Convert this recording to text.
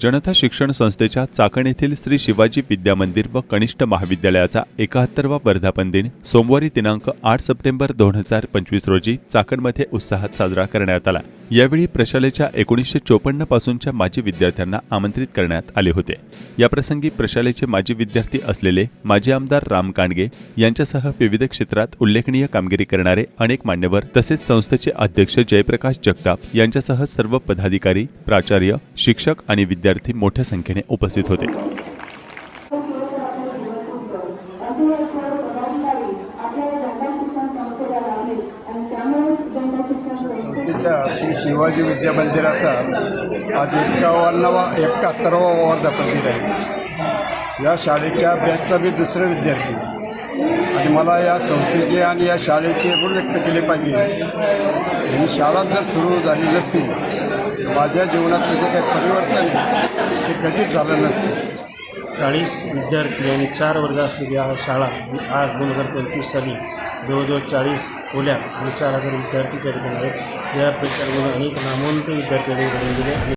जनता शिक्षण संस्थेच्या चाकण येथील श्री शिवाजी विद्या मंदिर व कनिष्ठ महाविद्यालयाचा एकाहत्तरवा वर्धापन दिन सोमवारी दिनांक आठ सप्टेंबर दोन हजार पंचवीस रोजी चाकणमध्ये उत्साहात साजरा करण्यात आला. यावेळी प्रशालेच्या एकोणीसशे चोपन्न पासूनच्या माजी विद्यार्थ्यांना आमंत्रित करण्यात आले होते. याप्रसंगी प्रशालेचे माजी विद्यार्थी असलेले माजी आमदार राम कांडगे यांच्यासह विविध क्षेत्रात उल्लेखनीय कामगिरी करणारे अनेक मान्यवर तसेच संस्थेचे अध्यक्ष जयप्रकाश जगताप यांच्यासह सर्व पदाधिकारी प्राचार्य शिक्षक आणि विद्यार्थी विद्यार्थी मोठ्या संख्येने उपस्थित होते. संस्थेच्या श्री शिवाजी विद्या मंदिराचा आज एकावन्नावा एकाहत्तरावा वर्धापन दिन आहे. या शाळेच्या बॅचचा मी दुसरे विद्यार्थी. आणि मला या संस्थेचे आणि या शाळेचे ऋण व्यक्त केले पाहिजे. ही शाळा जर सुरू झाली नसती माझ्या जीवनात जे काही परिवर्तन हे ते कधीच झालं नसतं. चाळीस विद्यार्थी आणि चार वर्ग असलेली हा शाळा आज दोन हजार पंचवीस साली जवळजवळ चाळीस खोल्या आणि चार हजार विद्यार्थी त्या ठिकाणी आहेत. या प्रचारामध्ये अनेक नामवंत विद्यार्थी गेले